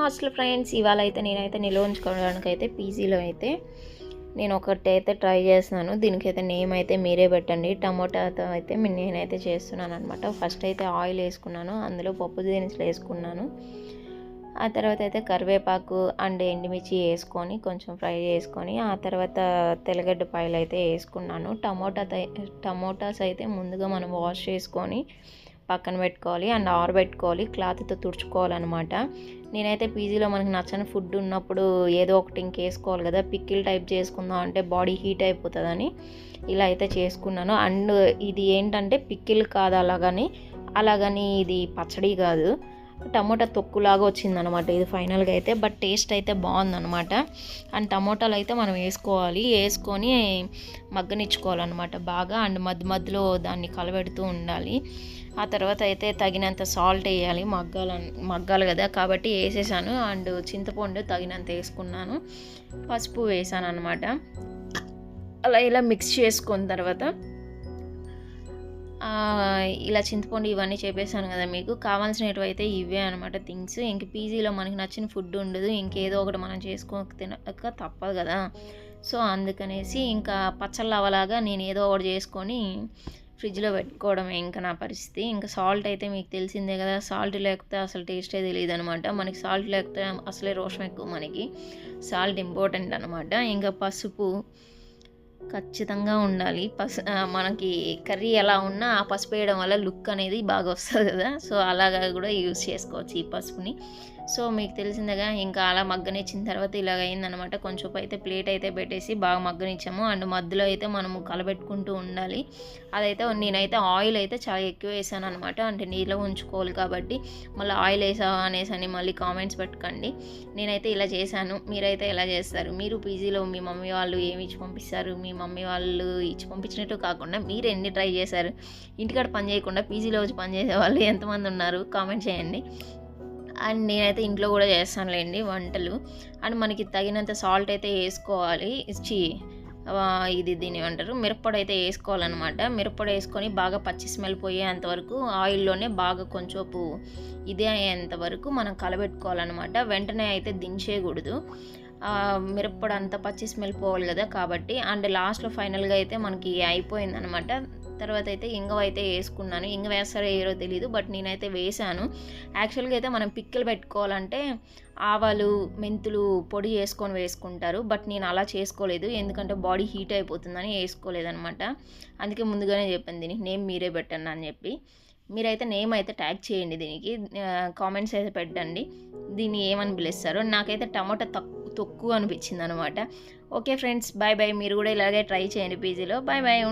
Hostel friends ఇవాళ అయితే నేనైతే నిల్వ ఉంచుకోవడానికి అయితే పీజీలో అయితే నేను ఒకటి అయితే ట్రై చేస్తున్నాను. దీనికైతే నేమ్ అయితే మీరే పెట్టండి. టమోటాతో అయితే నేనైతే చేస్తున్నాను అనమాట ఫస్ట్ అయితే ఆయిల్ వేసుకున్నాను. అందులో పప్పు దినుసులు వేసుకున్నాను. ఆ తర్వాత అయితే కరివేపాకు అండ్ ఎండుమిర్చి వేసుకొని కొంచెం ఫ్రై చేసుకొని ఆ తర్వాత తెల్లగడ్డ పాయలు అయితే వేసుకున్నాను. టమోటా టమోటాస్ అయితే ముందుగా మనం వాష్ చేసుకొని పక్కన పెట్టుకోవాలి అండ్ ఆరబెట్టుకోవాలి క్లాత్తో తుడుచుకోవాలన్నమాట. నేనైతే పీజీలో మనకి నచ్చని ఫుడ్ ఉన్నప్పుడు ఏదో ఒకటి ఇంకేసుకోవాలి కదా పిక్కిల్ టైప్ చేసుకుందాం అంటే బాడీ హీట్ అయిపోతుందని ఇలా అయితే చేసుకున్నాను. అండ్ ఇది ఏంటంటే పిక్కిల్ కాదు అలాగని అలాగని ఇది పచ్చడి కాదు. టమోటా తొక్కులాగా వచ్చిందనమాట ఇది ఫైనల్గా అయితే బట్ టేస్ట్ అయితే బాగుందనమాట అండ్ టమోటాలు అయితే మనం వేసుకోవాలి. వేసుకొని మగ్గనిచ్చుకోవాలన్నమాట బాగా. అండ్ మధ్య మధ్యలో దాన్ని కలబెడుతూ ఉండాలి. ఆ తర్వాత అయితే తగినంత సాల్ట్ వేయాలి. మగ్గాల మగ్గాలి కదా. కాబట్టి వేసేసాను. అండ్ చింతపండు తగినంత వేసుకున్నాను. పసుపు వేసాను అనమాట అలా ఇలా మిక్స్ చేసుకున్న తర్వాత ఇలా చింతపండు ఇవన్నీ చెప్పేశాను కదా మీకు. కావాల్సినవి అయితే ఇవే అనమాట థింగ్స్. ఇంక పీజీలో మనకి నచ్చిన ఫుడ్ ఉండదు. ఇంకేదో ఒకటి మనం చేసుకోక తినక తప్పదు కదా. సో అందుకనేసి ఇంకా పచ్చళ్ళు అవలాగా నేను ఏదో ఒకటి చేసుకొని ఫ్రిడ్జ్లో పెట్టుకోవడమే ఇంకా నా పరిస్థితి. ఇంకా సాల్ట్ అయితే మీకు తెలిసిందే కదా. సాల్ట్ లేకపోతే అసలు టేస్టే తెలియదు అనమాట మనకి సాల్ట్ లేకపోతే అసలే రోషం ఎక్కువ మనకి. సాల్ట్ ఇంపార్టెంట్ అనమాట ఇంకా పసుపు ఖచ్చితంగా ఉండాలి. పసు మనకి కర్రీ ఎలా ఉన్నా ఆ పసుపు వేయడం వల్ల లుక్ అనేది బాగా వస్తుంది కదా. సో అలాగా కూడా యూజ్ చేసుకోవచ్చు ఈ పసుపుని. సో మీకు తెలిసిందిగా ఇంకా అలా మగ్గనిచ్చిన తర్వాత ఇలాగ అయిందనమాట కొంచెం అయితే ప్లేట్ అయితే పెట్టేసి బాగా మగ్గనిచ్చాము. అండ్ మధ్యలో అయితే మనము కలబెట్టుకుంటూ ఉండాలి. అదైతే నేనైతే ఆయిల్ అయితే చాలా ఎక్కువ వేసాను అనమాట అంటే నీళ్ళలో ఉంచుకోవాలి కాబట్టి మళ్ళీ ఆయిల్ వేసావా అనేసి అని మళ్ళీ కామెంట్స్ పెట్టుకోండి. నేనైతే ఇలా చేశాను. మీరైతే ఎలా చేస్తారు? మీరు పీజీలో మీ మమ్మీ వాళ్ళు ఏమి ఇచ్చి పంపిస్తారు? మీ మమ్మీ వాళ్ళు ఇచ్చి పంపించినట్టు కాకుండా మీరు ఎన్ని ట్రై చేశారు? ఇంటికాడ పని చేయకుండా పీజీలో వచ్చి పని చేసే వాళ్ళు ఎంతమంది ఉన్నారు? కామెంట్ చేయండి. అండ్ నేనైతే ఇంట్లో కూడా చేస్తానులేండి వంటలు. అండ్ మనకి తగినంత సాల్ట్ అయితే వేసుకోవాలి. ఇచ్చి ఇది దీని అంటారు మిరప్పొడి అయితే వేసుకోవాలన్నమాట. మిరప్పొడి వేసుకొని బాగా పచ్చి స్మెల్ పోయేంత వరకు ఆయిల్లోనే బాగా కొంచెంపు ఇది అయ్యేంత వరకు మనం కలబెట్టుకోవాలన్నమాట. వెంటనే అయితే దించేయకూడదు. మిరప్పొడి అంత పచ్చి స్మెల్ పోవాలి కదా కాబట్టి. అండ్ లాస్ట్లో ఫైనల్గా అయితే మనకి అయిపోయిందనమాట తర్వాత అయితే ఇంగవ అయితే వేసుకున్నాను. ఇంగ వేస్తారో ఏరో తెలియదు బట్ నేనైతే వేసాను యాక్చువల్గా అయితే మనం పిక్కలు పెట్టుకోవాలంటే ఆవాలు మెంతులు పొడి చేసుకొని వేసుకుంటారు. బట్ నేను అలా చేసుకోలేదు. ఎందుకంటే బాడీ హీట్ అయిపోతుందని వేసుకోలేదనమాట అందుకే ముందుగానే చెప్పాను దీనికి నేమ్ మీరే పెట్టండి అని చెప్పి. మీరైతే నేమ్ అయితే ట్యాగ్ చేయండి దీనికి. కామెంట్స్ అయితే పెట్టండి. దీన్ని ఏమని పిలుస్తారో. నాకైతే టమాటా తక్కువ తక్కువ అనిపించింది అనమాట ఓకే ఫ్రెండ్స్ బాయ్ బాయ్ మీరు కూడా ఇలాగే ట్రై చేయండి పీజీలో. Bye bye